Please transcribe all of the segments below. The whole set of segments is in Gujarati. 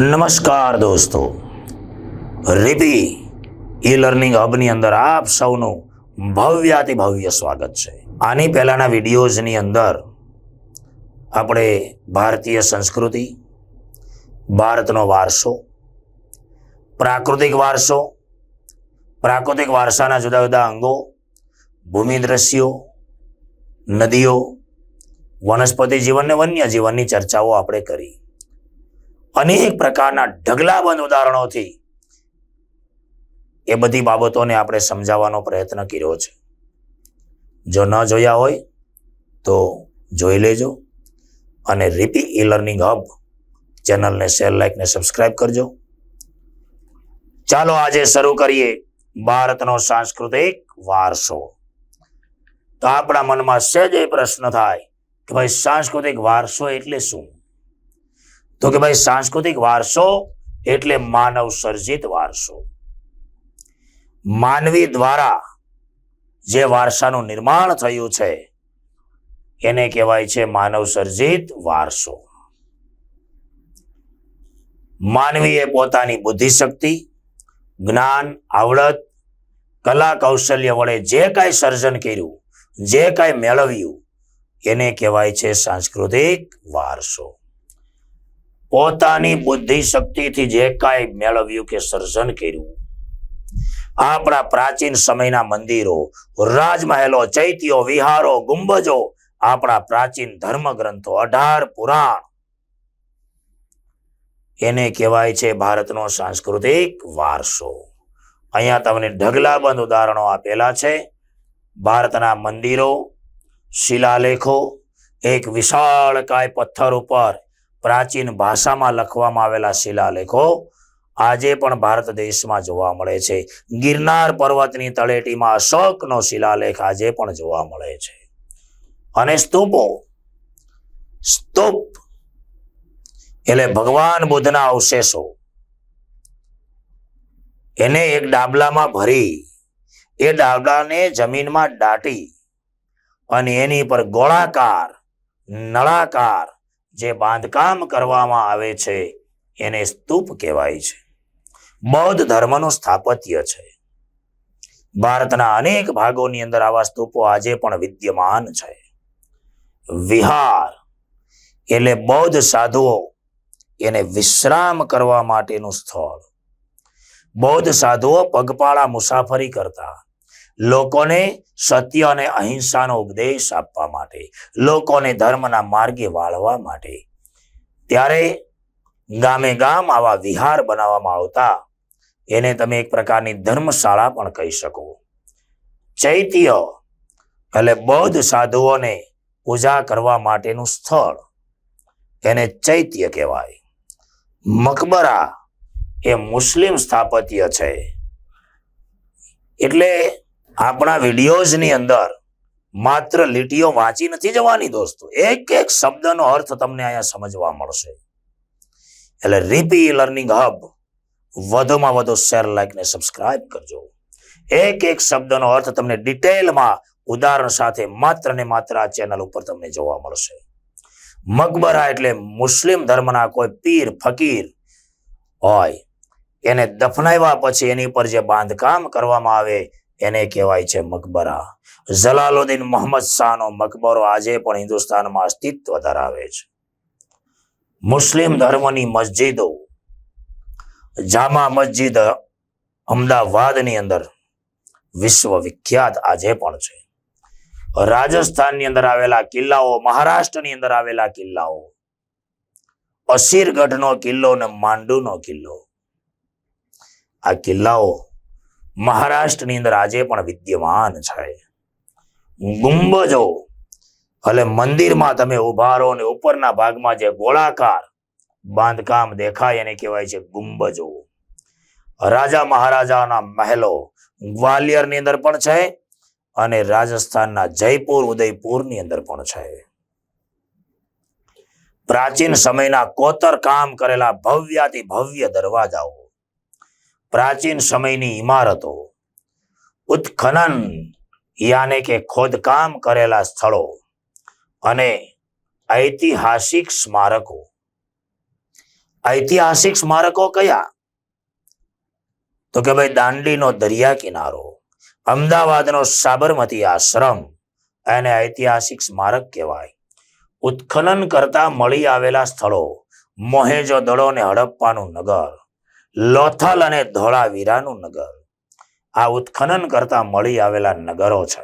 નમસ્કાર દોસ્તો. રીપી ઈ લર્નિંગ હબની અંદર આપ સૌનું ભવ્યાતિ ભવ્ય સ્વાગત છે. આની પહેલાંના વિડીયોઝની અંદર આપણે ભારતીય સંસ્કૃતિ, ભારતનો વારસો, પ્રાકૃતિક વારસો, પ્રાકૃતિક વારસાના જુદા જુદા અંગો ભૂમિ દ્રશ્યો નદીઓ, વનસ્પતિ જીવન ને વન્ય જીવનની ચર્ચાઓ આપણે કરી. અનેક પ્રકારના ઢગલાબંધ ઉદાહરણોથી એ બધી બાબતોને આપણે સમજાવવાનો પ્રયત્ન કર્યો છે. જો ન જોયા હોય તો જોઈ લેજો અને રીપી ઈ લર્નિંગ હબ ચેનલને શેર, લાઈક ને સબસ્ક્રાઇબ કરજો. ચાલો આજે શરૂ કરીએ ભારતનો સાંસ્કૃતિક વારસો. તો આપણા મનમાં સહેજ એ પ્રશ્ન થાય કે ભાઈ સાંસ્કૃતિક વારસો એટલે શું? તો કે ભાઈ સાંસ્કૃતિક વારસો એટલે માનવ સર્જિત વારસો. માનવી દ્વારા જે વારસાનું નિર્માણ થયું છે, એને કહેવાય છે માનવ સર્જિત વારસો. માનવીએ પોતાની બુદ્ધિશક્તિ, જ્ઞાન, આવડત, કલા કૌશલ્ય વડે જે કાંઈ સર્જન કર્યું, જે કાંઈ મેળવ્યું, એને કહેવાય છે સાંસ્કૃતિક વારસો. પોતાની બુદ્ધિ શક્તિથી જે કાંઈ મેળવ્યું કે સર્જન કર્યું. આપણા પ્રાચીન સમયના મંદિરો, રાજમહેલો ચૈત્યો વિહારો, ગુંબજો, આપણા પ્રાચીન ધર્મ અઢાર પુરાણ. એને કહેવાય છે ભારતનો સાંસ્કૃતિક વારસો. અહીંયા તમને ઢગલાબંધ ઉદાહરણો આપેલા છે. ભારતના મંદિરો, શિલાલેખો, એક વિશાળ કાય પથ્થર ઉપર પ્રાચીન ભાષામાં લખવામાં આવેલા શિલાલેખો આજે પણ ભારત દેશમાં જોવા મળે છે. ગિરનાર પર્વતની તળેટીમાં અશોકનો શિલાલેખ આજે પણ જોવા મળે છે. અને સ્તૂપો, સ્તૂપ એટલે ભગવાન બુદ્ધના અવશેષો. એને એક ડાબલામાં ભરી, એ ડાબલાને જમીનમાં દાટી અને એની પર ગોળાકાર, નળાકાર જે બાંધકામ કરવામાં આવે છે, એને સ્તૂપ કહેવાય છે. બૌદ્ધ ધર્મનું સ્થાપત્ય છે. ભારતના અનેક ભાગોની અંદર આવા સ્તૂપો આજે પણ વિદ્યમાન છે. વિહાર એટલે બૌદ્ધ સાધુઓ એને વિશ્રામ કરવા માટેનું સ્થળ. બૌદ્ધ સાધુઓ પગપાળા મુસાફરી કરતા લોકોને સત્ય અને અહિંસાનો ઉપદેશ આપવા માટે, લોકોને ધર્મના માર્ગે વાળવા માટે. ત્યારે ગામે ગામ આવા વિહાર બનાવવામાં આવતા, એને તમે એક પ્રકારની ધર્મશાળા પણ કહી શકો. ચૈત્ય એટલે બૌદ્ધ સાધુઓને પૂજા કરવા માટેનું સ્થળ, એને ચૈત્ય કહેવાય. મકબરા એ મુસ્લિમ સ્થાપત્ય છે. એટલે આપણા વિડીયોઝની અંદર માત્ર લીટીઓ વાંચી નથી જવાની દોસ્તો, એક એક શબ્દનો અર્થ તમને અહીંયા સમજવા મળશે. એટલે રીપી લર્નિંગ હબ, વધુમાં વધુ શેર, લાઈક ને સબસ્ક્રાઇબ કરજો. એક એક શબ્દનો અર્થ તમને ડિટેલમાં ઉદાહરણ સાથે માત્ર ને માત્ર આ ચેનલ ઉપર તમને જોવા મળશે. મકબરા એટલે મુસ્લિમ ધર્મના કોઈ પીર, ફકીર હોય, એને દફનાવ્યા પછી એની પર જે બાંધકામ કરવામાં આવે એને કહેવાય છે મકબરા. જલાલુદ્દીન મોહમ્મદ શાહનો મકબરો આજે પણ હિન્દુસ્તાનમાં અસ્તિત્વ ધરાવે છે. મુસ્લિમ ધર્મની મસ્જિદો, જામા મસ્જિદ, અમદાવાદની અંદર વિશ્વ વિખ્યાત આજે પણ છે. રાજસ્થાનની અંદર આવેલા કિલ્લાઓ, મહારાષ્ટ્રની અંદર આવેલા કિલ્લાઓ, અસીરગઢનો કિલ્લો અને માંડુનો કિલ્લો. આ કિલ્લાઓ મહારાષ્ટ્રની અંદર આજે પણ વિદ્યમાન છે. ગુંબજો એટલે મંદિરમાં તમે ઊભા રહો ને ઉપરના ભાગમાં જે ગોળાકાર બાંધકામ દેખાય એને કહેવાય છે ગુંબજો. રાજા મહારાજાના મહેલો ગ્વાલિયરની અંદર પણ છે અને રાજસ્થાનના જયપુર, ઉદયપુરની અંદર પણ છે. પ્રાચીન સમયના કોતર કામ કરેલા ભવ્યાથી ભવ્ય દરવાજાઓ પ્રાચીન સમયની ઇમારતો, ઉત્ખનન યાને કે ખોદકામ કરેલા સ્થળો અને ઐતિહાસિક સ્મારકો. ઐતિહાસિક સ્મારકો કયા? તો કે ભાઈ દાંડીનો દરિયા કિનારો, અમદાવાદનો સાબરમતી આશ્રમ એને ઐતિહાસિક સ્મારક કહેવાય. ઉત્ખનન કરતા મળી આવેલા સ્થળો મોહેજો દડો ને હડપ્પાનું નગર લોથલ અને ધોળાવીરાનું નગર. આ ઉત્ખનન કરતા મળી આવેલા નગરો છે.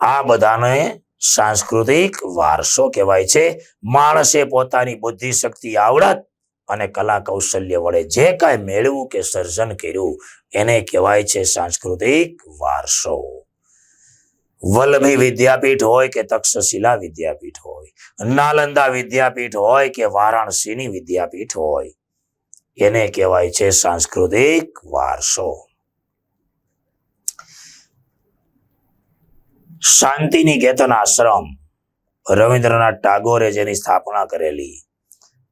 આ બધાને સાંસ્કૃતિક વારસો કહેવાય છે. માણસે પોતાની બુદ્ધિ શક્તિ આવડત અને કલા કૌશલ્ય વડે જે કાંઈ મેળવું કે સર્જન કર્યું, એને કહેવાય છે સાંસ્કૃતિક વારસો. વલ્લભી વિદ્યાપીઠ હોય કે તક્ષશિલા વિદ્યાપીઠ હોય, નાલંદા વિદ્યાપીઠ હોય કે વારાણસીની વિદ્યાપીઠ હોય એને કહેવાય છે સાંસ્કૃતિક વારસો. શાંતિનિકેતન આશ્રમ રવિન્દ્રનાથ ટાગોરે જેની સ્થાપના કરેલી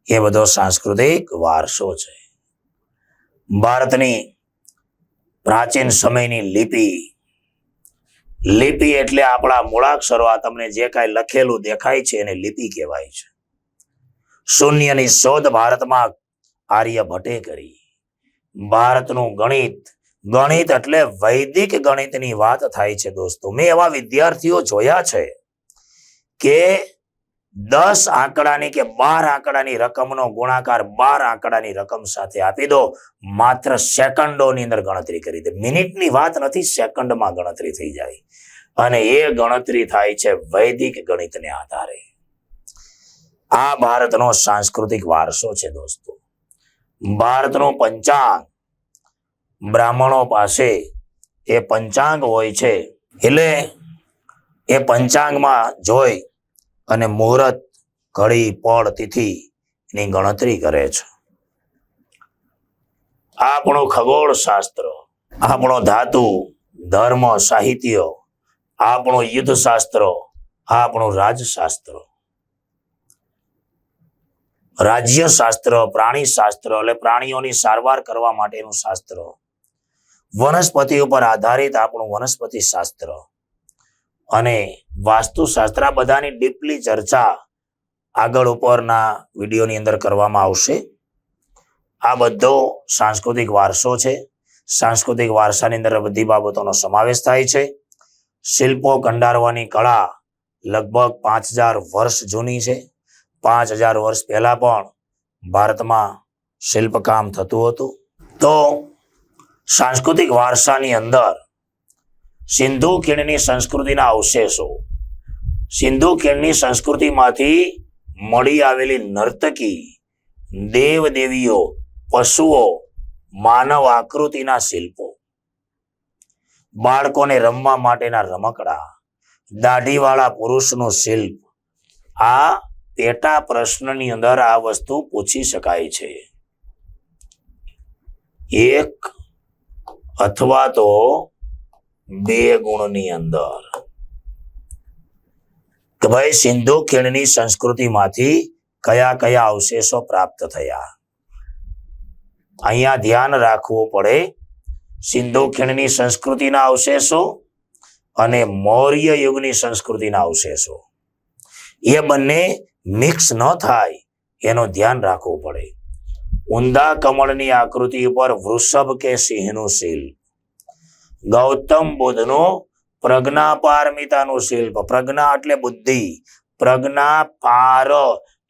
એ બધો સાંસ્કૃતિક વારસો છે. ભારતની પ્રાચીન સમયની લિપિ લિપિ એટલે આપણા મૂળાક્ષરો, આ તમને જે કાંઈ લખેલું દેખાય છે એને લિપિ કહેવાય છે. શૂન્યની શોધ ભારતમાં આર્ય ભટ્ટે કરી. ભારતનું ગણિત ગણિત એટલે વૈદિક ગણિતની વાત થાય છે દોસ્તો. મેં એવા વિદ્યાર્થીઓ જોયા છે કે દસ આંકડાની કે બાર આંકડાની રકમનો ગુણાકાર બાર આંકડાની રકમ સાથે આપી દો, માત્ર સેકન્ડોની અંદર ગણતરી કરી દે. મિનિટની વાત નથી, સેકન્ડમાં ગણતરી થઈ જાય. અને એ ગણતરી થાય છે વૈદિક ગણિતને આધારે. આ ભારતનો સાંસ્કૃતિક વારસો છે દોસ્તો. ભારતનું પંચાંગ બ્રાહ્મણો પાસે એ પંચાંગ હોય છે. એટલે એ પંચાંગમાં જોઈ અને મુહૂર્ત, ઘડી, પળ, તિથિ ની ગણતરી કરે છે. આપણું ખગોળ શાસ્ત્ર આપણો ધાતુ, ધર્મ, સાહિત્ય, આપણું યુદ્ધ શાસ્ત્ર આપણું રાજશાસ્ત્ર રાજ્ય શાસ્ત્ર પ્રાણી શાસ્ત્ર એટલે પ્રાણીઓની સારવાર કરવા માટેનું શાસ્ત્ર. વનસ્પતિ ઉપર આધારિત આપણું વનસ્પતિ શાસ્ત્ર. અને વાસ્તુશાસ્ત્ર, આ બધાની ડીપલી ચર્ચા આગળ ઉપરના વિડીયોની અંદર કરવામાં આવશે. આ બધો સાંસ્કૃતિક વારસો છે. સાંસ્કૃતિક વારસાની અંદર બધી બાબતોનો સમાવેશ થાય છે. શિલ્પો કંડારવાની કળા લગભગ પાંચ હજાર વર્ષ જૂની છે. પાંચ હજાર વર્ષ પહેલા પણ ભારતમાં શિલ્પકામ થતું હતું. તો સાંસ્કૃતિક વારસાની અંદર સિંધુ ખીણની સંસ્કૃતિના અવશેષો, સિંધુ ખીણની સંસ્કૃતિમાંથી મળી આવેલી નર્તકી દેવ દેવીઓ પશુઓ, માનવ આકૃતિના શિલ્પો, બાળકોને રમવા માટેના રમકડા, દાઢીવાળા પુરુષનું શિલ્પ, આ પેટા પ્રશ્નની અંદર આ વસ્તુ પૂછી શકાય છે. એક અથવા તો બે ગુણની અંદર. કે ભાઈ સિંધુ ખીણની સંસ્કૃતિમાંથી કયા કયા અવશેષો પ્રાપ્ત થયા? અહીંયા ધ્યાન રાખવું પડે સિંધુ ખીણની સંસ્કૃતિના અવશેષો અને મૌર્ય યુગની સંસ્કૃતિના અવશેષો. એ બંને મિક્સ ન થાય, એનું ધ્યાન રાખવું પડે. ઊંધા કમળની આકૃતિ ઉપર વૃષભ કે સિંહનું શિલ્પ. ગૌતમ બુદ્ધનું પ્રજ્ઞા પારમિતાનું શિલ્પ. પ્રજ્ઞા એટલે બુદ્ધિ. પ્રજ્ઞા પાર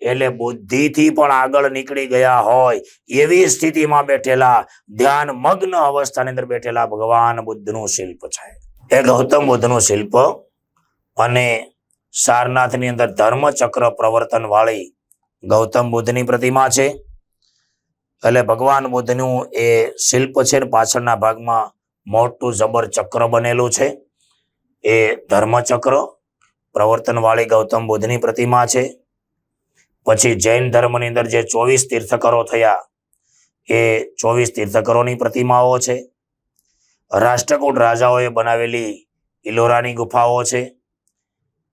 એટલે બુદ્ધિથી પણ આગળ નીકળી ગયા હોય એવી સ્થિતિમાં બેઠેલા ધ્યાન મગ્ન અવસ્થાની અંદર બેઠેલા ભગવાન બુદ્ધનું શિલ્પ છે. એ ગૌતમ બુદ્ધનું શિલ્પ અને સારનાથની અંદર ધર્મચક્ર પ્રવર્તન વાળી ગૌતમ બુદ્ધની પ્રતિમા છે. એટલે ભગવાન બુદ્ધનું એ શિલ્પ છે પાછળના ભાગમાં મોટું જબર ચક્ર બનેલું છે. એ ધર્મચક્ર પ્રવર્તન વાળી ગૌતમ બુદ્ધની પ્રતિમા છે. પછી જૈન ધર્મની અંદર જે ચોવીસ તીર્થકરો થયા, એ ચોવીસ તીર્થકરોની પ્રતિમાઓ છે. રાષ્ટ્રકૂટ રાજાઓએ બનાવેલી ઇલોરાની ગુફાઓ છે.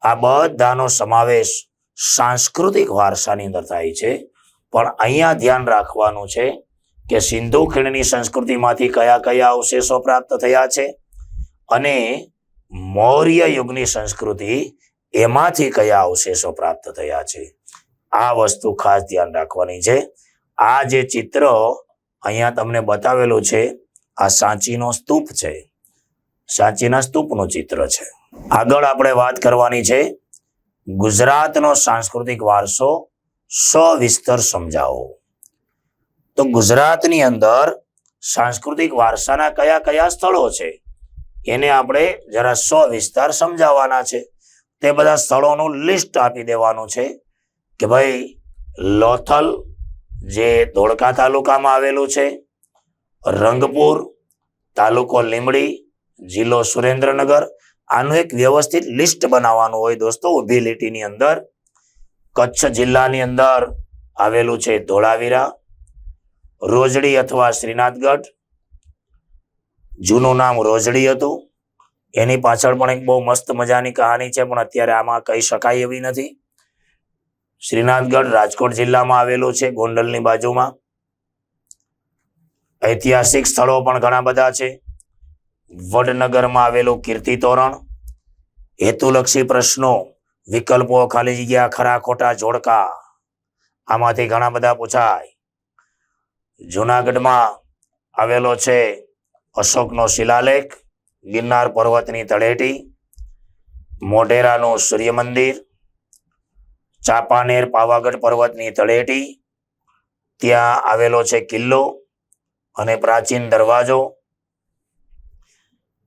આ બધાનો સમાવેશ સાંસ્કૃતિક વારસાની અંદર થાય છે. પણ અહીંયા ધ્યાન રાખવાનું છે કે સિંધુ ખીણની સંસ્કૃતિમાંથી કયા કયા અવશેષો પ્રાપ્ત થયા છે અને મૌર્ય યુગની સંસ્કૃતિ એમાંથી કયા અવશેષો પ્રાપ્ત થયા છે. આ વસ્તુ ખાસ ધ્યાન રાખવાની છે. આ જે ચિત્ર અહીંયા તમને બતાવેલું છે, આ સાંચીનો સ્તૂપ છે. સાંચીના સ્તૂપનું ચિત્ર છે. આગળ આપણે વાત કરવાની છે ગુજરાતનો સાંસ્કૃતિક વારસો સવિસ્તર સમજાવો. તો ગુજરાતની અંદર સાંસ્કૃતિક વારસાના કયા કયા સ્થળો છે એને આપણે જરા સવિસ્તાર સમજાવવાના છે. તે બધા સ્થળોનું લિસ્ટ આપી દેવાનું છે કે ભાઈ લોથલ જે ધોળકા તાલુકામાં આવેલું છે, રંગપુર, તાલુકો લીમડી જિલ્લો સુરેન્દ્રનગર આનું એક વ્યવસ્થિત લિસ્ટ બનાવવાનું હોય દોસ્તો, ઊભી લીટીની અંદર, કચ્છ જિલ્લાની અંદર આવેલું છે ધોળાવીરા, રોજડી અથવા શ્રીનાથગઢ. જૂનું નામ રોજડી હતું. એની પાછળ પણ એક બહુ મસ્ત મજાની કહાની છે, પણ અત્યારે આમાં કહી શકાય એવી નથી. શ્રીનાથગઢ રાજકોટ જિલ્લામાં આવેલું છે, ગોંડલની બાજુમાં. ઐતિહાસિક સ્થળો પણ ઘણા બધા છે. વડનગરમાં આવેલું કીર્તિ તોરણ. હેતુલક્ષી પ્રશ્નો, વિકલ્પો ખાલી જગ્યા ખરા ખોટા જોડકા. આમાંથી ઘણા બધા પૂછાય. જુનાગઢમાં આવેલો છે અશોકનો શિલાલેખ, ગિરનાર પર્વતની તળેટી. મોઢેરાનું સૂર્ય મંદિર ચાપાનેર પાવાગઢ પર્વતની તળેટી. ત્યાં આવેલો છે કિલ્લો અને પ્રાચીન દરવાજો.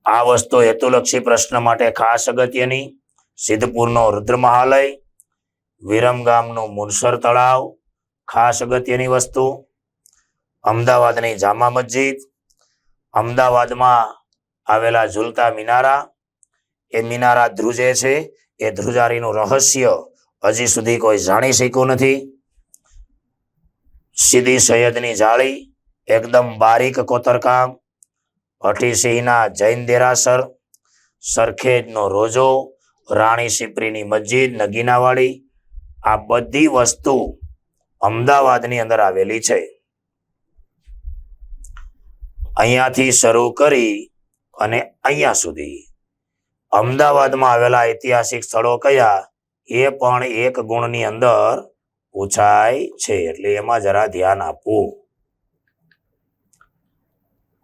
આ વસ્તુ હેતુલક્ષી પ્રશ્ન માટે ખાસ અગત્યની. સિદ્ધપુરનો રુદ્ર મહાલય વિરમગામનું મુનસર તળાવ, ખાસ અગત્યની વસ્તુ, અમદાવાદની જામા મસ્જિદ, અમદાવાદમાં આવેલા ઝુલતા મિનારા, એ મિનારા ધ્રુજે છે, એ ધ્રુજારીનું રહસ્ય હજી સુધી કોઈ જાણી શક્યું નથી. સીધી સૈયદની જાળી, એકદમ બારીક કોતરકામ હઠીસિંહના જૈન દેરાસર સરખેજનો રોજો, રાણી સિપરીની મસ્જિદ, નગીનાવાડી, આ બધી વસ્તુ અમદાવાદની અંદર આવેલી છે. અહીંયાથી શરૂ કરી અને અહીંયા સુધી અમદાવાદમાં આવેલા ઐતિહાસિક સ્થળો કયા એ પણ એક ગુણની અંદર પૂછાય છે. એટલે એમાં જરા ધ્યાન આપવું.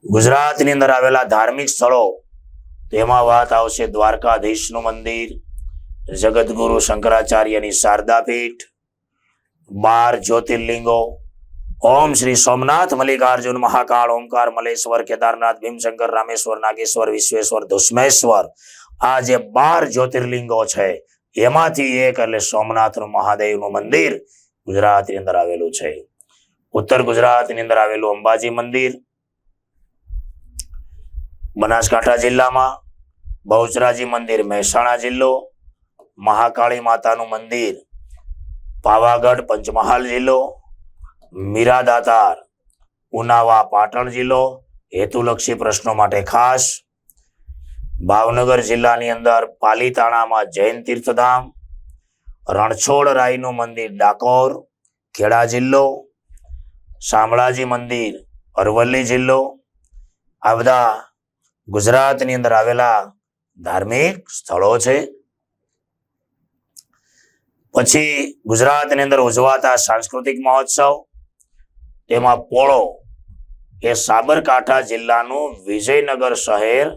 ગુજરાતની અંદર આવેલા ધાર્મિક સ્થળો, તેમાં વાત આવશે દ્વારકાધીશનું મંદિર જગતગુરુ શંકરાચાર્યની શારદા પીઠ બાર જ્યોતિર્લિંગો, ઓમ શ્રી સોમનાથ મલ્લિકાર્જુન મહાકાળ, ઓમકાર મલેશ્વર, કેદારનાથ, ભીમશંકર, રામેશ્વર, નાગેશ્વર, વિશ્વેશ્વર દુષ્મેશ્વર આ જે બાર જ્યોતિર્લિંગો છે, એમાંથી એક એટલે સોમનાથનું મહાદેવનું મંદિર ગુજરાતની અંદર આવેલું છે. ઉત્તર ગુજરાતની અંદર આવેલું અંબાજી મંદિર બનાસકાંઠા જિલ્લામાં બહુચરાજી મંદિર, મહેસાણા જિલ્લો, મહાકાળી માતાનું મંદિર, પાવાગઢ પંચમહાલ જિલ્લો મીરાદાતાર ઉનાવા પાટણ જિલ્લો, હેતુલક્ષી પ્રશ્નો માટે ખાસ, ભાવનગર જિલ્લાની અંદર પાલીતાણામાં જૈન તીર્થધામ, રણછોડ રાયનું મંદિર ડાકોર, ખેડા જિલ્લો, શામળાજી મંદિર અરવલ્લી જિલ્લો, આ બધા ગુજરાતની અંદર આવેલા ધાર્મિક સ્થળો છે. પછી ગુજરાતની અંદર ઉજવાતા સાંસ્કૃતિક મહોત્સવ, તેમાં પોળો એ સાબરકાંઠા જિલ્લાનું વિજયનગર શહેર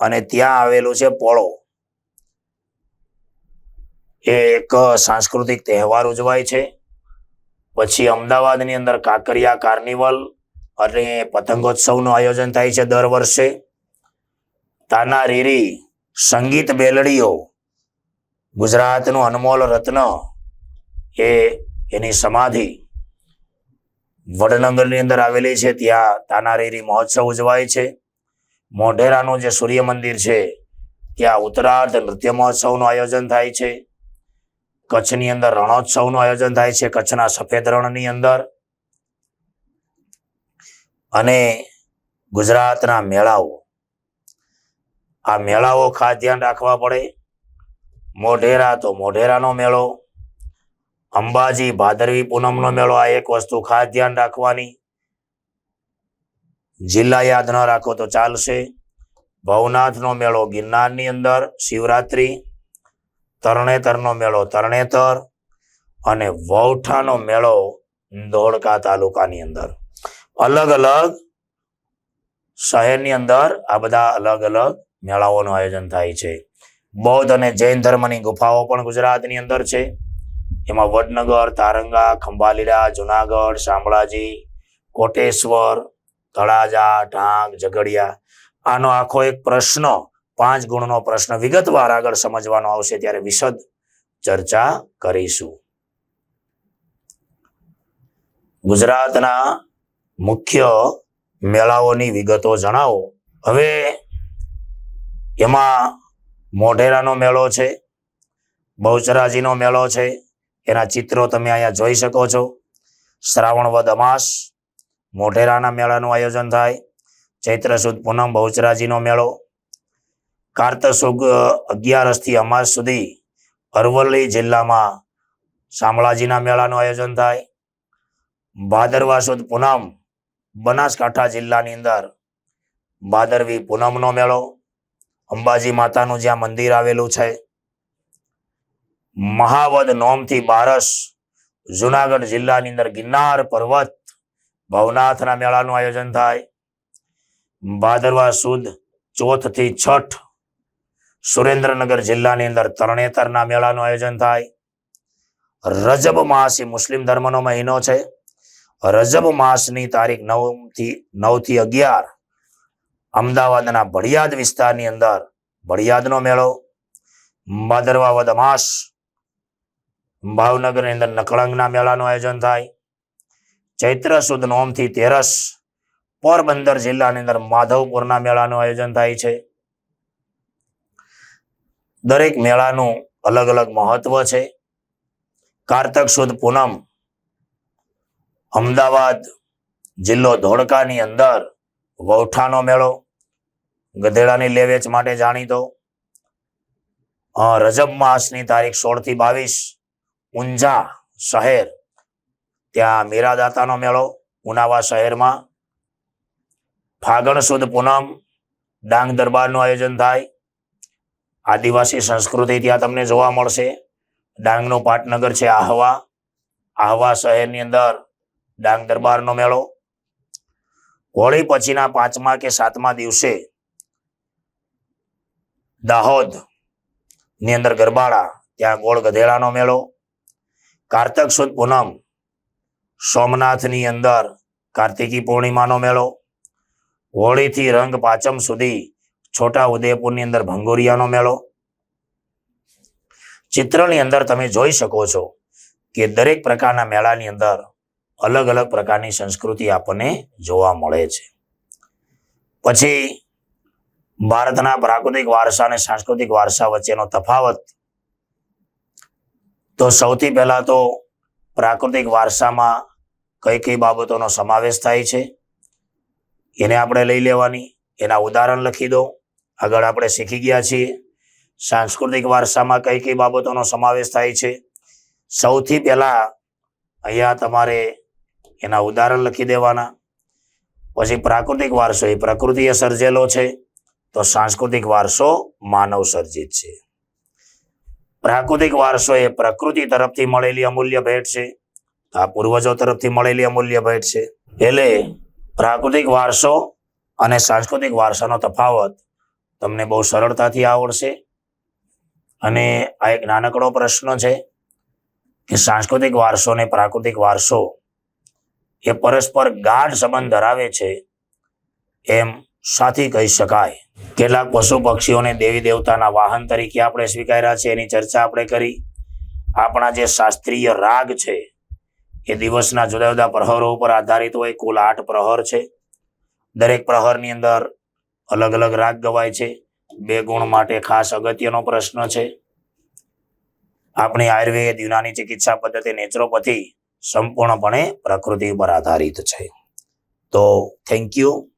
અને ત્યાં આવેલું છે પોળો. એ એક સાંસ્કૃતિક તહેવાર ઉજવાય છે. પછી અમદાવાદની અંદર કાંકરિયા કાર્નિવલ અને પતંગોત્સવનું આયોજન થાય છે દર વર્ષે. તાના રીરી, સંગીત બેલડીઓ, ગુજરાતનું અનમોલ રત્ન એ એની સમાધિ વડનગરની અંદર આવેલી છે. ત્યાં તાનારીરી મહોત્સવ ઉજવાય છે. મોઢેરાનું જે સૂર્ય મંદિર છે, ત્યાં ઉત્તરાર્ધ નૃત્ય મહોત્સવનું આયોજન થાય છે. કચ્છની અંદર રણોત્સવનું આયોજન થાય છે, કચ્છના સફેદ રણની અંદર. અને ગુજરાતના મેળાઓ આ મેળાઓ ખાસ ધ્યાન રાખવા પડે. મોઢેરા તો મોઢેરાનો મેળો. અંબાજી ભાદરવી પૂનમનો મેળો આ એક વસ્તુ ખાસ ધ્યાન રાખવાની. જિલ્લા યાદ ન રાખો તો ચાલશે. ભવનાથનો મેળો ગિરનારની અંદર, શિવરાત્રિ. તરણેતરનો મેળો તરણેતર. અને વૌઠાનો મેળો ધોળકા તાલુકાની અંદર. અલગ અલગ શહેરની અંદર આ બધા અલગ અલગ મેળાઓનું આયોજન થાય છે. બૌદ્ધ અને જૈન ધર્મની ગુફાઓ પણ ગુજરાતની અંદર છે. એમાં વડનગર, તારંગા ખંભાલીલા જુનાગઢ, શામળાજી, કોટેશ્વર, તળાજા, ઢાંગ, ઝઘડિયા આનો આખો એક પ્રશ્ન, પાંચ ગુણનો પ્રશ્ન વિગતવાર આગળ સમજવાનો આવશે ત્યારે વિશદ ચર્ચા કરીશું. ગુજરાતના મુખ્ય મેળાઓની વિગતો જણાવો. હવે એમાં મોઢેરાનો મેળો છે, બહુચરાજીનો મેળો છે, એના ચિત્રો તમે અહીંયા જોઈ શકો છો. શ્રાવણ વદ અમાસ, મોઢેરાના મેળાનું આયોજન થાય, ચૈત્ર સુદ પૂનમ બહુચરાજીનો મેળો, કાર્તક અગિયારસથી અગિયારસ અમાસ સુધી અરવલ્લી જિલ્લામાં શામળાજીના મેળાનું આયોજન થાય. ભાદરવા સુદ પૂનમ, બનાસકાંઠા જિલ્લાની અંદર ભાદરવી પૂનમનો મેળો અંબાજી માતાનું જ્યાં મંદિર આવેલું છે, મહાવદ નોમથી બારસ, જુનાગઢ જિલ્લાની અંદર ગિરનાર પર્વત, ભવનાથના મેળાનું આયોજન થાય. ભાદરવા સુદ ચોથથી છઠ, સુરેન્દ્રનગર જિલ્લાની અંદર તરણેતરના મેળાનું આયોજન થાય. રજબ માસ એ મુસ્લિમ ધર્મનો મહિનો છે. રજબ માસની તારીખ નવથી નવથી અગિયાર અમદાવાદના ભડિયાદ વિસ્તારની અંદર ભડિયાદનો મેળો ભાદરવા વદ ભાવનગરની અંદર નકળંગના મેળાનું આયોજન થાય, ચૈત્ર સુદ નોમથી તેરસ, પોરબંદર જિલ્લાની અંદર માધવપુરના મેળાનું આયોજન થાય છે. દરેક મેળાનું અલગ અલગ મહત્વ છે. કારતક સુદ પૂનમ અમદાવાદ જિલ્લો ધોળકાની અંદર વૌઠાનો મેળો, ગધેડાની લેવેચ માટે જાણીતો. રજબ માસની તારીખ સોળથી બાવીસ, ઊંઝા શહેર, ત્યાં મીરાદાતાનો મેળો, ઉનાવા શહેરમાં. ફાગણ સુદ પૂનમ, ડાંગ દરબારનું આયોજન થાય. આદિવાસી સંસ્કૃતિ ત્યાં તમને જોવા મળશે. ડાંગનું પાટનગર છે આહવા. આહવા શહેરની અંદર ડાંગ દરબારનો મેળો હોળી પછીના પાંચમા કે સાતમા દિવસે દાહોદની અંદર ગરબાડા, ત્યાં ગોળ ગધેડાનો મેળો, કારતક સુદ પૂનમ, સોમનાથની અંદર કાર્તિકી પૂર્ણિમાનો મેળો, હોળીથી રંગ પાંચમ સુધી છોટા ઉદયપુરની અંદર ભંગોરિયાનો મેળો. ચિત્રની અંદર તમે જોઈ શકો છો કે દરેક પ્રકારના મેળાની અંદર અલગ અલગ પ્રકારની સંસ્કૃતિ આપણને જોવા મળે છે. પછી ભારતના પ્રાકૃતિક વારસા અને સાંસ્કૃતિક વારસા વચ્ચેનો તફાવત. તો સૌથી પહેલા તો પ્રાકૃતિક વારસામાં કઈ કઈ બાબતોનો સમાવેશ થાય છે? એને આપણે લઈ લેવાની. એના ઉદાહરણ લખી દો. આગળ આપણે શીખી ગયા છીએ. સાંસ્કૃતિક વારસામાં કઈ કઈ બાબતોનો સમાવેશ થાય છે? સૌથી પહેલા અહીંયા તમારે એના ઉદાહરણ લખી દેવાના. પછી પ્રાકૃતિક વારસો, એ પ્રકૃતિએ સર્જેલો છે, તો સાંસ્કૃતિક વારસો માનવ સર્જિત છે. પ્રાકૃતિક વારસો એ પ્રકૃતિ તરફથી મળેલી અમૂલ્ય ભેટ છે આ પૂર્વજો તરફથી મળેલી અમૂલ્ય ભેટ છે. એટલે પ્રાકૃતિક વારસો અને સાંસ્કૃતિક વારસાનો તફાવત તમને બહુ સરળતાથી આવડશે. અને આ એક નાનકડો પ્રશ્ન છે કે સાંસ્કૃતિક વારસો અને પ્રાકૃતિક વારસો એ પરસ્પર ગાઢ સંબંધ ધરાવે છે, એમ સાથી કહી શકાય. કેટલાક પશુ પક્ષીઓને દેવી દેવતાના વાહન તરીકે આપણે સ્વીકાર્યા છે, એની ચર્ચા આપણે કરી. આપણા જે શાસ્ત્રીય રાગ છે, એ દિવસના જુદા જુદા પ્રહરો ઉપર આધારિત હોય. કુલ આઠ પ્રહર છે. દરેક પ્રહરની અંદર અલગ અલગ રાગ ગવાય છે. બે ગુણ માટે ખાસ અગત્યનો પ્રશ્ન છે. આપણી આયુર્વેદ, યુનાની ચિકિત્સા પદ્ધતિ, નેચરોપથી સંપૂર્ણપણે પ્રકૃતિ ઉપર આધારિત છે. તો થેન્ક યુ